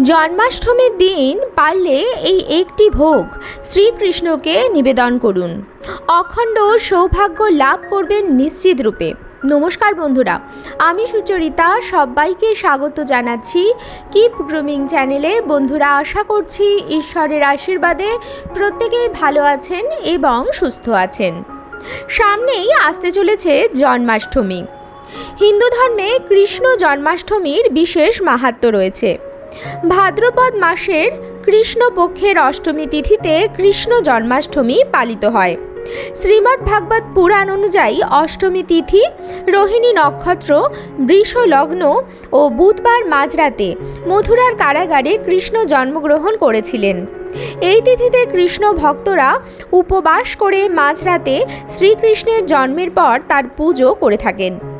জন্মাষ্টমীর দিন পারলে এই একটি ভোগ শ্রীকৃষ্ণকে নিবেদন করুন। অখণ্ড সৌভাগ্য লাভ করবেন নিশ্চিত রূপে। নমস্কার বন্ধুরা, আমি সুচরিতা, সবাইকে স্বাগত জানাচ্ছি কিপ গ্রুমিং চ্যানেলে। বন্ধুরা, আশা করছি ঈশ্বরের আশীর্বাদে প্রত্যেকেই ভালো আছেন এবং সুস্থ আছেন। সামনেই আসতে চলেছে জন্মাষ্টমী। হিন্দু ধর্মে কৃষ্ণ জন্মাষ্টমীর বিশেষ মাহাত্ম্য রয়েছে। ভাদ্রপদ মাসের কৃষ্ণপক্ষের অষ্টমী তিথিতে কৃষ্ণ জন্মাষ্টমী পালিত হয়। শ্রীমদ্ ভাগবত পুরাণ অনুযায়ী অষ্টমী তিথি, রোহিণী নক্ষত্র বৃষ লগ্ন ও বুধবার মাঝরাতে মথুরার কারাগারে কৃষ্ণ জন্মগ্রহণ করেছিলেন। এই তিথিতে কৃষ্ণ ভক্তরা উপবাস করে মাঝরাতে শ্রীকৃষ্ণের জন্মের পর তার পুজো করে থাকেন।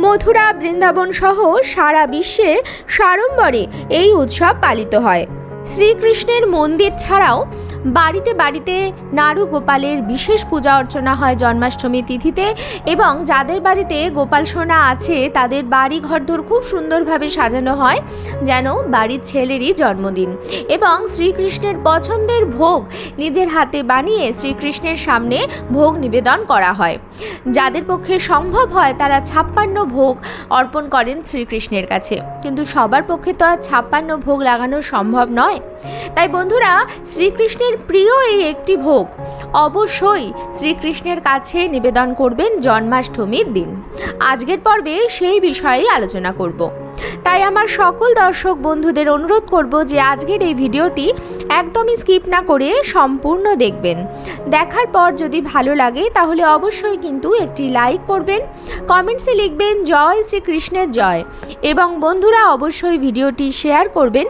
মথুরা বৃন্দাবন সহ সারা বিশ্বে সাড়ম্বরে এই উৎসব পালিত হয়। শ্রীকৃষ্ণের মন্দির ছাড়াও বাড়িতে বাড়িতে নাড়ু গোপালের বিশেষ পূজা অর্চনা হয় জন্মাষ্টমী তিথিতে এবং যাদের বাড়িতে গোপাল সোনা আছে, তাদের বাড়ি ঘরদোর খুব সুন্দরভাবে সাজানো হয় যেন বাড়ির ছেলেরই জন্মদিন। এবং শ্রীকৃষ্ণের পছন্দের ভোগ নিজের হাতে বানিয়ে শ্রীকৃষ্ণের সামনে ভোগ নিবেদন করা হয়। যাদের পক্ষে সম্ভব হয়, তারা ছাপ্পান্ন ভোগ অর্পণ করেন শ্রীকৃষ্ণের কাছে। কিন্তু সবার পক্ষে তো আর ছাপ্পান্ন ভোগ লাগানো সম্ভব নয়। তাই বন্ধুরা, শ্রীকৃষ্ণের প্রিয় এই একটি ভোগ অবশ্যই শ্রীকৃষ্ণের কাছে নিবেদন করবেন জন্মাষ্টমীর দিন। আজকের পর্বে সেই বিষয়েই আলোচনা করব। তাই আমার সকল দর্শক বন্ধুদের অনুরোধ করব যে আজকের এই ভিডিওটি একদমই স্কিপ না করে সম্পূর্ণ দেখবেন। দেখার পর যদি ভালো লাগে তাহলে অবশ্যই কিন্তু একটি লাইক করবেন, কমেন্টসে লিখবেন, জয় শ্রীকৃষ্ণের জয় এবং বন্ধুরা অবশ্যই ভিডিওটি শেয়ার করবেন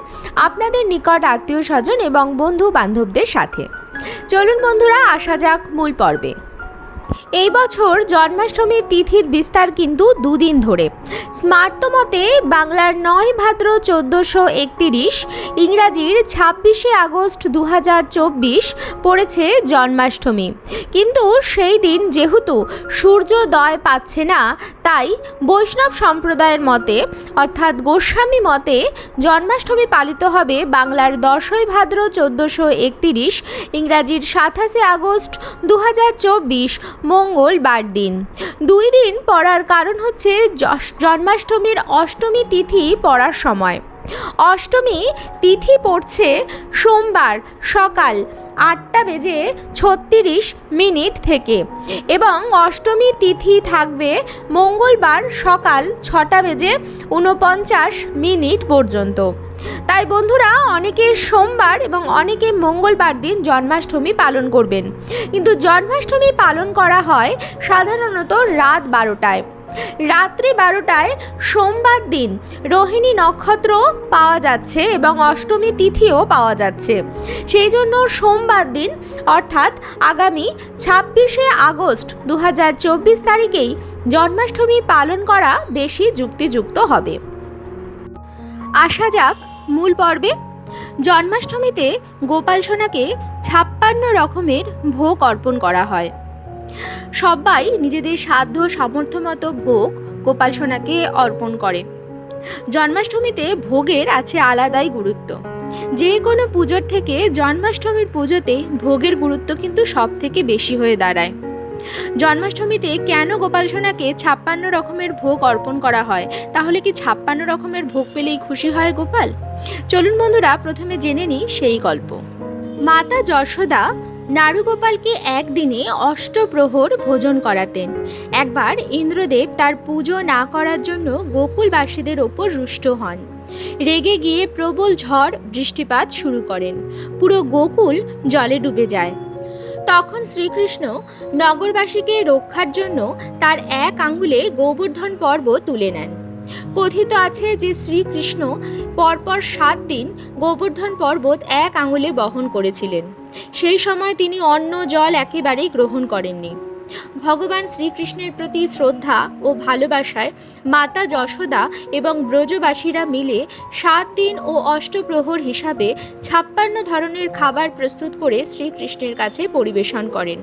আপনাদের নিকট আত্মীয় স্বজন এবং বন্ধু বান্ধবদের সাথে। চলুন বন্ধুরা, আসা যাক মূল পর্বে। এই বছর জন্মাষ্টমীর তিথির বিস্তার কিন্তু দুদিন ধরে। স্মার্টমতে বাংলার নয় ভাদ্র চোদ্দোশো একত্রিশ, ইংরাজির ছাব্বিশে আগস্ট দু হাজার চব্বিশ পড়েছে জন্মাষ্টমী। কিন্তু সেই দিন যেহেতু সূর্যোদয় পাচ্ছে না তাই বৈষ্ণব সম্প্রদায়ের মতে, অর্থাৎ গোস্বামী মতে, জন্মাষ্টমী পালিত হবে বাংলার দশই ভাদ্র চোদ্দোশো একত্রিশ, ইংরাজির সাতাশে আগস্ট দু হাজার চব্বিশ মঙ্গলবার দিন। দুই দিন পড়ার কারণ হচ্ছে জন্মাষ্টমীর অষ্টমী তিথি পড়ার সময়। অষ্টমী তিথি পড়ছে সোমবার সকাল আটটা বেজে ছত্রিশ মিনিট থেকে এবং অষ্টমী তিথি থাকবে মঙ্গলবার সকাল ছটা বেজে উনপঞ্চাশ মিনিট পর্যন্ত। তাই বন্ধুরা, অনেকে সোমবার এবং অনেকে মঙ্গলবার দিন জন্মাষ্টমী পালন করবেন। কিন্তু জন্মাষ্টমী পালন করা হয় সাধারণত রাত বারোটায়। রাত্রি বারোটায় সোমবার দিন রোহিণী নক্ষত্র পাওয়া যাচ্ছে এবং অষ্টমী তিথিও পাওয়া যাচ্ছে। সেই জন্য সোমবার দিন, অর্থাৎ আগামী ছাব্বিশে আগস্ট দু তারিখেই জন্মাষ্টমী পালন করা বেশি যুক্তিযুক্ত হবে। আসা যাক মূল পর্বে। জন্মাষ্টমীতে গোপাল সোনাকে ছাপ্পান্ন রকমের ভোগ অর্পণ করা হয়। সবাই নিজেদের সাধ্য, সামর্থ্য মতো ভোগ গোপাল সোনাকে অর্পণ করে। জন্মাষ্টমীতে ভোগের আছে আলাদাই গুরুত্ব। যে কোনো পুজোর থেকে জন্মাষ্টমীর পুজোতে ভোগের গুরুত্ব কিন্তু সব থেকে বেশি হয়ে দাঁড়ায়। জন্মাষ্টমীতে কেন গোপাল সোনাকে ছাপ্পান্ন রকমের ভোগ অর্পণ করা হয়? তাহলে কি ছাপ্পান্ন রকমের ভোগ পেলেই খুশি হয় গোপাল? চলুন বন্ধুরা, প্রথমে জেনে নিই সেই গল্প। মাতা যশোদা নারুগোপালকে একদিনে অষ্টপ্রহর ভোজন করাতেন। একবার ইন্দ্রদেব তার পুজো না করার জন্য গোকুলবাসীদের ওপর রুষ্ট হন। রেগে গিয়ে প্রবল ঝড় বৃষ্টিপাত শুরু করেন। পুরো গোকুল জলে ডুবে যায়। তখন শ্রীকৃষ্ণ নগরবাসীকে রক্ষার জন্য তার এক আঙ্গুলে গোবর্ধন পর্ব তুলে নেন। কথিত আছে যে শ্রীকৃষ্ণ পরপর সাত দিন গোবর্ধন পর্বত এক আঙুলে বহন করেছিলেন। সেই সময় তিনি অন্ন জল একেবারেই গ্রহণ করেননি। ভগবান শ্রীকৃষ্ণের প্রতি শ্রদ্ধা ও ভালোবাসায় মাতা যশোদা এবং ব্রজবাসীরা মিলে সাত দিন ও অষ্টপ্রহর হিসাবে ছাপ্পান্ন ধরনের খাবার প্রস্তুত করে শ্রীকৃষ্ণের কাছে পরিবেশন করেন।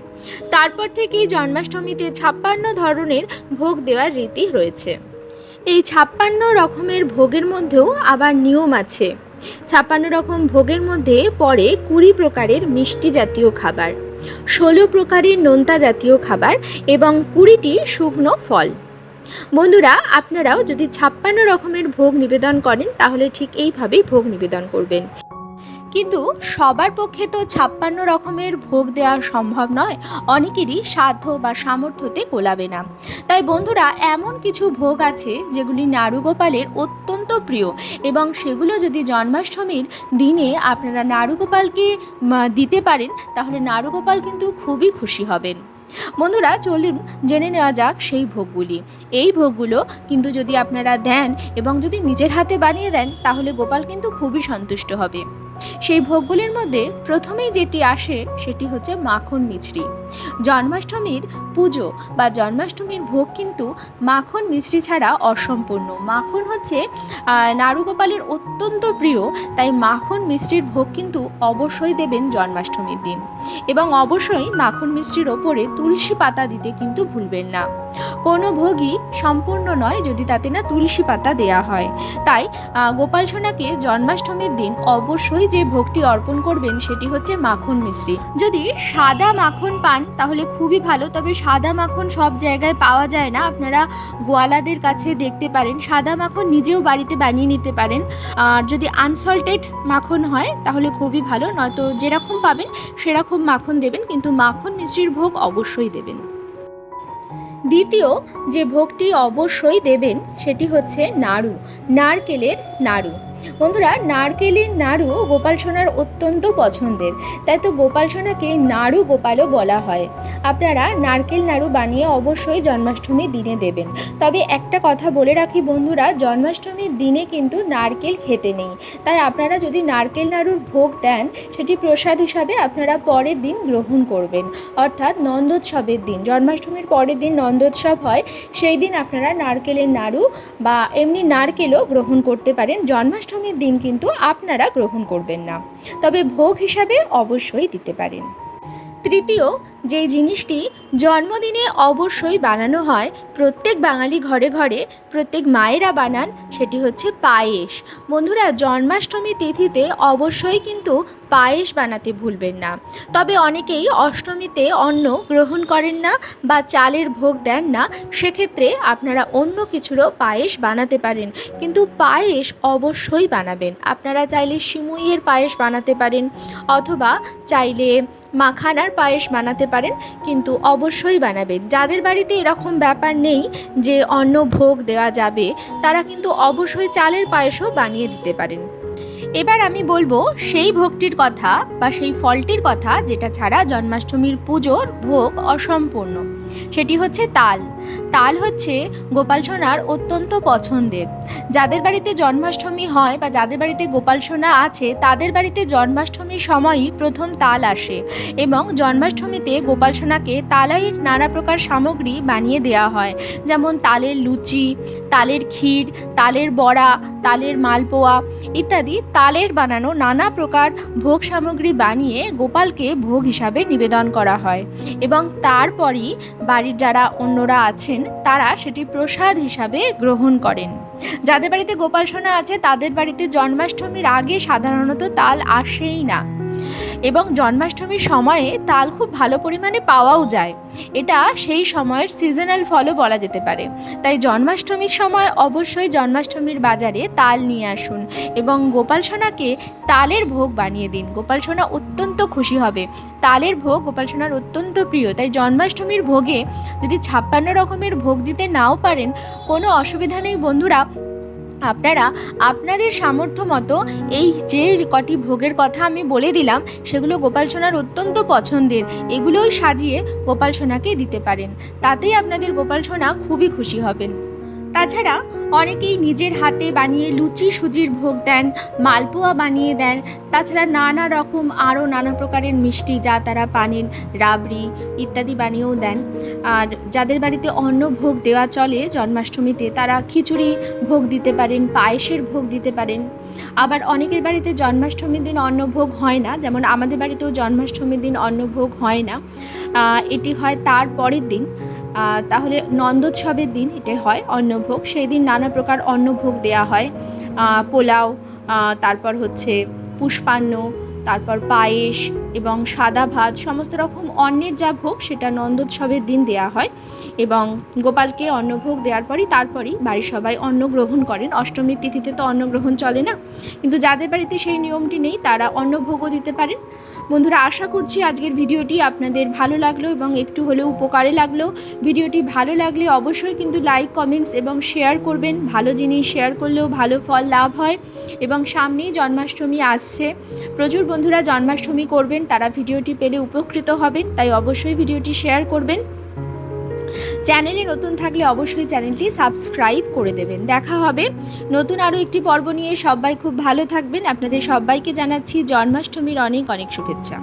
তারপর থেকেই জন্মাষ্টমীতে ছাপ্পান্ন ধরনের ভোগ দেওয়ার রীতি রয়েছে। এই ছাপ্পান্ন রকমের ভোগের মধ্যেও আবার নিয়ম আছে। ছাপ্পান্ন রকম ভোগের মধ্যে পড়ে কুড়ি প্রকারের মিষ্টি জাতীয় খাবার, ষোলো প্রকারের নোনতা জাতীয় খাবার এবং কুড়িটি শুকনো ফল। বন্ধুরা, আপনারাও যদি ছাপ্পান্ন রকমের ভোগ নিবেদন করেন, তাহলে ঠিক এইভাবেই ভোগ নিবেদন করবেন। কিন্তু সবার পক্ষে তো ছাপ্পান্ন রকমের ভোগ দেওয়া সম্ভব নয়। অনেকেরই সাধ্য বা সামর্থ্যতে কোলাবে না। তাই বন্ধুরা, এমন কিছু ভোগ আছে যেগুলি নারুগোপালের অত্যন্ত প্রিয় এবং সেগুলো যদি জন্মাষ্টমীর দিনে আপনারা নারুগোপালকে দিতে পারেন, তাহলে নারুগোপাল কিন্তু খুবই খুশি হবেন। বন্ধুরা, চলুন জেনে নেওয়া যাক সেই ভোগগুলি। এই ভোগগুলো কিন্তু যদি আপনারা দেন এবং যদি নিজের হাতে বানিয়ে দেন, তাহলে গোপাল কিন্তু খুবই সন্তুষ্ট হবে। সেই ভোগগুলির মধ্যে প্রথমেই যেটি আসে সেটি হচ্ছে মাখন মিছরি। জন্মাষ্টমীর পুজো বা জন্মাষ্টমীর ভোগ কিন্তু মাখন মিছরি ছাড়া অসম্পূর্ণ। মাখন হচ্ছে নারুগোপালের অত্যন্ত প্রিয়, তাই মাখন মিষ্টির ভোগ কিন্তু অবশ্যই দেবেন জন্মাষ্টমীর দিন। এবং অবশ্যই মাখন মিষ্টির ওপরে তুলসী পাতা দিতে কিন্তু ভুলবেন না। কোনো ভোগই সম্পূর্ণ নয় যদি তাতে না তুলসী পাতা দেয়া হয়। তাই গোপাল সোনাকে জন্মাষ্টমীর দিন অবশ্যই যে ভোগটি অর্পণ করবেন সেটি হচ্ছে মাখন মিশ্রি। যদি সাদা মাখন পান, তাহলে খুবই ভালো। তবে সাদা মাখন সব জায়গায় পাওয়া যায় না। আপনারা গোয়ালাদের কাছে দেখতে পারেন। সাদা মাখন নিজেও বাড়িতে বানিয়ে নিতে পারেন। আর যদি আনসল্টেড মাখন হয়, তাহলে খুবই ভালো। নয়তো যেরকম পাবেন, সেরকম মাখন দেবেন। কিন্তু মাখন মিশ্রির ভোগ অবশ্যই দেবেন। দ্বিতীয় যে ভোগটি অবশ্যই দেবেন, সেটি হচ্ছে নাড়ু। নারকেলের নাড়ু। বন্ধুরা নারকেলের নাড়ু, গোপাল সোনার অত্যন্ত পছন্দের। তাই তো গোপাল সোনাকে নাড়ু গোপালও বলা হয়। আপনারা নারকেল, নাড়ু বানিয়ে অবশ্যই জন্মাষ্টমীর দিনে দেবেন। তবে একটা কথা বলে রাখি বন্ধুরা, জন্মাষ্টমীর দিনে কিন্তু নারকেল খেতে নেই। তাই আপনারা যদি নারকেল, নাড়ুর ভোগ দেন, সেটি প্রসাদ হিসাবে আপনারা পরের দিন গ্রহণ করবেন। অর্থাৎ নন্দোৎসবের দিন, জন্মাষ্টমীর পরের দিন নন্দোৎসব হয়, সেই দিন আপনারা নারকেলের নাড়ু বা এমনি নারকেলও গ্রহণ করতে পারেন। জন্মাষ্টমীর দিন কিন্তু আপনারা গ্রহণ করবেন না। তবে ভোগ হিসাবে অবশ্যই দিতে পারেন। তৃতীয় যে জিনিসটি জন্মদিনে অবশ্যই বানানো হয়, প্রত্যেক বাঙালি ঘরে ঘরে প্রত্যেক মায়েরা বানান, সেটি হচ্ছে পায়েস। বন্ধুরা, জন্মাষ্টমী তিথিতে অবশ্যই কিন্তু পায়েস বানাতে ভুলবেন না। তবে অনেকেই অষ্টমীতে অন্ন গ্রহণ করেন না বা চালের ভোগ দেন না, সেক্ষেত্রে আপনারা অন্য কিছুরও পায়েস বানাতে পারেন। কিন্তু পায়েস অবশ্যই বানাবেন। আপনারা চাইলে সিমুইয়ের পায়েস বানাতে পারেন, অথবা চাইলে মাখানার পায়েস বানাতে পারেন, কিন্তু অবশ্যই বানাবেন। যাদের বাড়িতে এরকম ব্যাপার নেই যে অন্য ভোগ দেওয়া যাবে, তারা কিন্তু অবশ্যই চালের পায়েসও বানিয়ে দিতে পারেন। এবার আমি বলব, সেই ভোগটির কথা বা সেই ফলটির কথা, যেটা ছাড়া জন্মাষ্টমীর পুজোর ভোগ অসম্পূর্ণ। সেটি হচ্ছে তাল। তাল হচ্ছে গোপাল সোনার অত্যন্ত পছন্দের। যাদের বাড়িতে জন্মাষ্টমী হয় বা যাদের বাড়িতে গোপাল সোনা আছে, তাদের বাড়িতে জন্মাষ্টমীর সময়ই প্রথম তাল আসে এবং জন্মাষ্টমীতে গোপাল সোনাকে তালের নানা প্রকার সামগ্রী বানিয়ে দেওয়া হয়। যেমন তালের লুচি, তালের ক্ষীর, তালের বড়া, তালের মালপোয়া ইত্যাদি তালের বানানো নানা প্রকার ভোগ সামগ্রী বানিয়ে গোপালকে ভোগ হিসাবে নিবেদন করা হয় এবং তারপরই বাড়ির যারা অন্যরা আছেন তারা সেটি প্রসাদ হিসাবে গ্রহণ করেন। যাদের বাড়িতে গোপাল সোনা আছে, তাদের বাড়িতে জন্মাষ্টমীর আগে সাধারণত তাল আসেই না। এবং জন্মাষ্টমীর সময়ে তাল খুব ভালো পরিমাণে পাওয়াও যায়। এটা সেই সময়ের সিজনাল ফলও বলা যেতে পারে। তাই জন্মাষ্টমীর সময় অবশ্যই জন্মাষ্টমীর বাজারে তাল নিয়ে আসুন এবং গোপাল সোনাকে তালের ভোগ বানিয়ে দিন। গোপাল সোনা অত্যন্ত খুশি হবে। তালের ভোগ গোপাল সোনার অত্যন্ত প্রিয়। তাই জন্মাষ্টমীর ভোগে যদি ছাপ্পান্ন রকমের ভোগ দিতে নাও পারেন, কোনো অসুবিধা নেই বন্ধুরা। আপনারা আপনাদের সামর্থ্য মতো এই যে কটি ভোগের কথা আমি বলে দিলাম, সেগুলো গোপাল সোনার অত্যন্ত পছন্দের। এগুলোই সাজিয়ে গোপাল সোনাকে দিতে পারেন। তাতেই আপনাদের গোপাল সোনা খুবই খুশি হবেন। তাছাড়া অনেকেই নিজের হাতে বানিয়ে লুচি সুজির ভোগ দেন, মালপোয়া বানিয়ে দেন, তাছাড়া নানা রকম আরও নানা প্রকারের মিষ্টি যা তারা পানেন রাবড়ি ইত্যাদি বানিয়েও দেন। আর যাদের বাড়িতে অন্ন ভোগ দেওয়া চলে জন্মাষ্টমীতে, তারা খিচুড়ি ভোগ দিতে পারেন, পায়েসের ভোগ দিতে পারেন। আবার অনেকের বাড়িতে জন্মাষ্টমীর দিন অন্নভোগ হয় না, যেমন আমাদের বাড়িতেও জন্মাষ্টমীর দিন অন্নভোগ হয় না। এটি হয় তার পরের দিন। তাহলে নন্দোৎসবের দিন এটা হয়, অন্নভোগ। সেই দিন নানা প্রকার অন্নভোগ দেওয়া হয়। পোলাও তারপর হচ্ছে পুষ্পান্ন, তারপর পায়েস এবং সাদা ভাত, সমস্ত রকম অন্নের যা ভোগ সেটা নন্দোৎসবের দিন দেয়া হয় এবং গোপালকে অন্নভোগ দেওয়ার পরই তারপরই বাড়ির সবাই অন্ন গ্রহণ করেন। অষ্টমীর তিথিতে তো অন্ন গ্রহণ চলে না, কিন্তু যাদের বাড়িতে সেই নিয়মটি নেই তারা অন্নভোগও দিতে পারেন। বন্ধুরা, আশা করছি আজকের ভিডিওটি আপনাদের ভালো লাগল এবং একটু হলেও উপকারে লাগল। ভিডিওটি ভালো লাগলে অবশ্যই কিন্তু লাইক, কমেন্টস এবং শেয়ার করবেন। ভালো জিনিস শেয়ার করলেও ভালো ফল লাভ হয় এবং সামনেই জন্মাষ্টমী আসছে। প্রচুর বন্ধুরা জন্মাষ্টমী করবেন, তারা ভিডিওটি পেলে উপকৃত হবেন, তাই অবশ্যই ভিডিওটি শেয়ার করবেন। চ্যানেলে নতুন থাকলে অবশ্যই চ্যানেলটি সাবস্ক্রাইব করে দেবেন। দেখা হবে নতুন আরও একটি পর্ব নিয়ে। সবাই খুব ভালো থাকবেন। আপনাদের সবাইকে জানাচ্ছি জন্মাষ্টমীর অনেক অনেক শুভেচ্ছা।